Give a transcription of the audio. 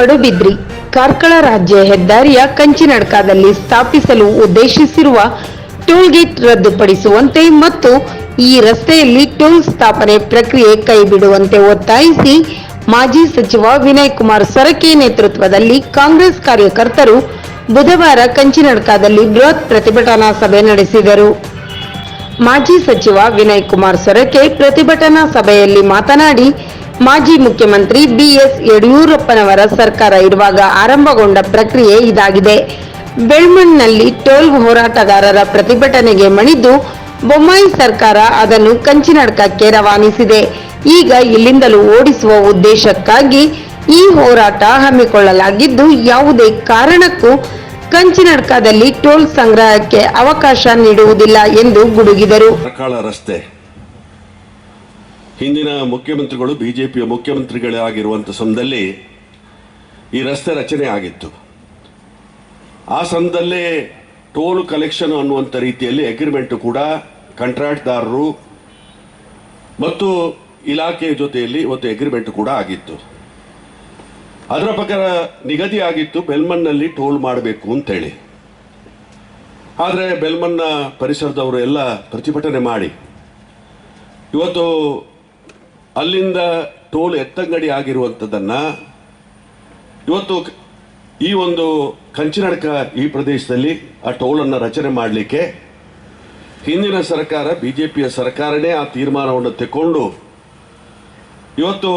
ಪಡುಬಿದ್ರಿ. ಕಾರ್ಕಳ ರಾಜ್ಯ ಹೆದ್ದಾರಿಯ ಕಂಚಿನಡ್ಕದಲ್ಲಿ ಸ್ಥಾಪಿಸಲು ಉದ್ದೇಶಿಸಿರುವ ಟೋಲ್ಗೇಟ್ ರದ್ದುಪಡಿಸುವಂತೆ ಮತ್ತು ಈ ರಸ್ತೆಯಲ್ಲಿ ಟೋಲ್ ಸ್ಥಾಪನೆ ಪ್ರಕ್ರಿಯೆ ಕೈಬಿಡುವಂತೆ ಒತ್ತಾಯಿಸಿ ಮಾಜಿ ಸಚಿವ ವಿನಯ್ ಕುಮಾರ್ ಸೊರಕೆ ನೇತೃತ್ವದಲ್ಲಿ ಕಾಂಗ್ರೆಸ್ ಕಾರ್ಯಕರ್ತರು ಬುಧವಾರ ಕಂಚಿನಡ್ಕದಲ್ಲಿ ಬೃಹತ್ ಪ್ರತಿಭಟನಾ ಸಭೆ ನಡೆಸಿದರು. ಮಾಜಿ ಸಚಿವ ವಿನಯ್ ಕುಮಾರ್ ಸೊರಕೆ ಪ್ರತಿಭಟನಾ ಸಭೆಯಲ್ಲಿ ಮಾತನಾಡಿ ಮಾಜಿ ಮುಖ್ಯಮಂತ್ರಿ ಬಿಎಸ್ ಯಡಿಯೂರಪ್ಪನವರ ಸರ್ಕಾರ ಇರುವಾಗ ಆರಂಭಗೊಂಡ ಪ್ರಕ್ರಿಯೆ ಇದಾಗಿದೆ. ಬೆಳ್ಮಣ್ನಲ್ಲಿ ಟೋಲ್ ಹೋರಾಟಗಾರರ ಪ್ರತಿಭಟನೆಗೆ ಮಣಿದು ಬೊಮ್ಮಾಯಿ ಸರ್ಕಾರ ಅದನ್ನು ಕಂಚಿನಡ್ಕಕ್ಕೆ ರವಾನಿಸಿದೆ. ಈಗ ಇಲ್ಲಿಂದಲೂ ಓಡಿಸುವ ಉದ್ದೇಶಕ್ಕಾಗಿ ಈ ಹೋರಾಟ ಹಮ್ಮಿಕೊಳ್ಳಲಾಗಿದ್ದು, ಯಾವುದೇ ಕಾರಣಕ್ಕೂ ಕಂಚಿನಡ್ಕದಲ್ಲಿ ಟೋಲ್ ಸಂಗ್ರಹಕ್ಕೆ ಅವಕಾಶ ನೀಡುವುದಿಲ್ಲ ಎಂದು ಗುಡುಗಿದರು. ಹಿಂದಿನ ಮುಖ್ಯಮಂತ್ರಿಗಳು ಬಿಜೆಪಿಯ ಮುಖ್ಯಮಂತ್ರಿಗಳೇ ಆಗಿರುವಂಥ ಸಮಯದಲ್ಲಿ ಈ ರಸ್ತೆ ರಚನೆ ಆಗಿತ್ತು. ಆ ಸಮಯದಲ್ಲೇ ಟೋಲ್ ಕಲೆಕ್ಷನ್ ಅನ್ನುವಂಥ ರೀತಿಯಲ್ಲಿ ಅಗ್ರಿಮೆಂಟ್ ಕೂಡ ಕಂಟ್ರಾಕ್ಟ್ದಾರರು ಮತ್ತು ಇಲಾಖೆಯ ಜೊತೆಯಲ್ಲಿ ಇವತ್ತು ಅಗ್ರಿಮೆಂಟ್ ಕೂಡ ಆಗಿತ್ತು. ಅದರ ಪ್ರಕಾರ ನಿಗದಿ ಆಗಿತ್ತು ಬೆಲ್ಮನ್ನಲ್ಲಿ ಟೋಲ್ ಮಾಡಬೇಕು ಅಂತೇಳಿ. ಆದರೆ ಬೆಲ್ಮನ್ನ ಪರಿಸರದವರು ಎಲ್ಲ ಪ್ರತಿಭಟನೆ ಮಾಡಿ. ಇವತ್ತು ಅಲ್ಲಿಂದ ಟೋಲ್ ಎತ್ತಂಗಡಿ ಆಗಿರುವಂಥದ್ದನ್ನು ಇವತ್ತು ಈ ಒಂದು ಕಂಚಿನಡ್ಕ ಈ ಪ್ರದೇಶದಲ್ಲಿ ಆ ಟೋಲನ್ನು ರಚನೆ ಮಾಡಲಿಕ್ಕೆ ಹಿಂದಿನ ಸರ್ಕಾರ ಬಿ ಜೆ ಪಿಯ ಸರ್ಕಾರನೇ ಆ ತೀರ್ಮಾನವನ್ನು ತಗೊಂಡು ಇವತ್ತು